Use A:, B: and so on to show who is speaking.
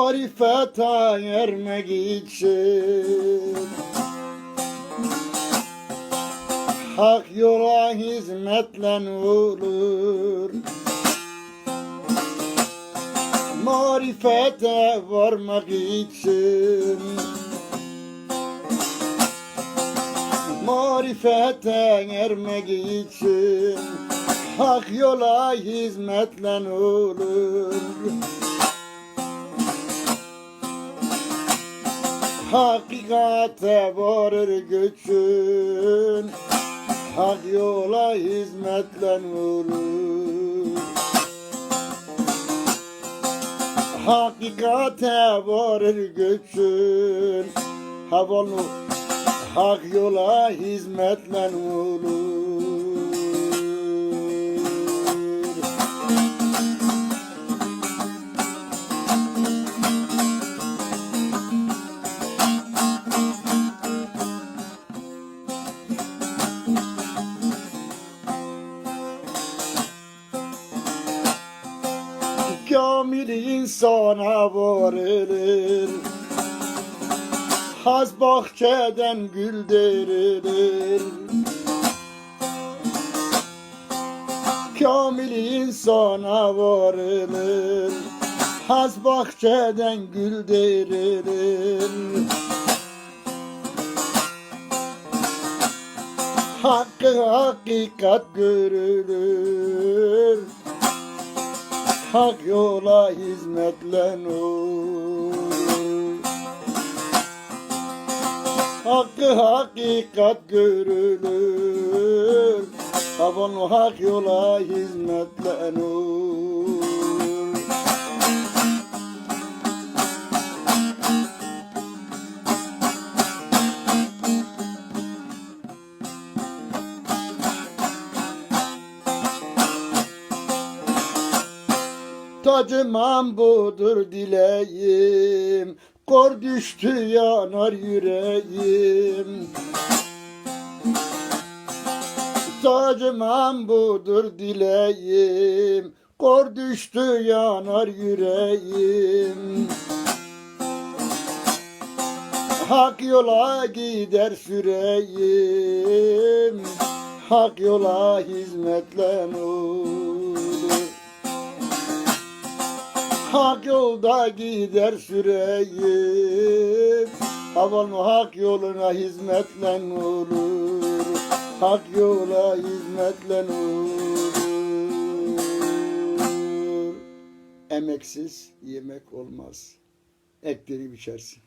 A: Marifete ermek için. Hak yola hizmetle olur. Marifete varmak için. Marifete ermek için. Hak yola hizmetle olur Hakikate varır göçün. Hak yola hizmetle olur Hakikate varır göçün. Havalı Hak yola hizmetle olur Kamil insana varılır. Haz bahçeden gül derilir. Kamil insana varılır. Haz bahçeden gül derilir. Hakkı hakikat görülür Hak yola hizmetle olur Hakkı hakikat görülür. Havan hak yola hizmetle olur Tacımam budur dileğim. Kor düştü yanar yüreğim. Tacımam budur dileğim. Kor düştü yanar yüreğim. Hak yola gider süreyim. Hak yola hizmetle olur Hak yolda gider süreyim. Havan hak yoluna hizmetle olur. Hak yola hizmetle olur. Emeksiz yemek olmaz. Ekleri biçersin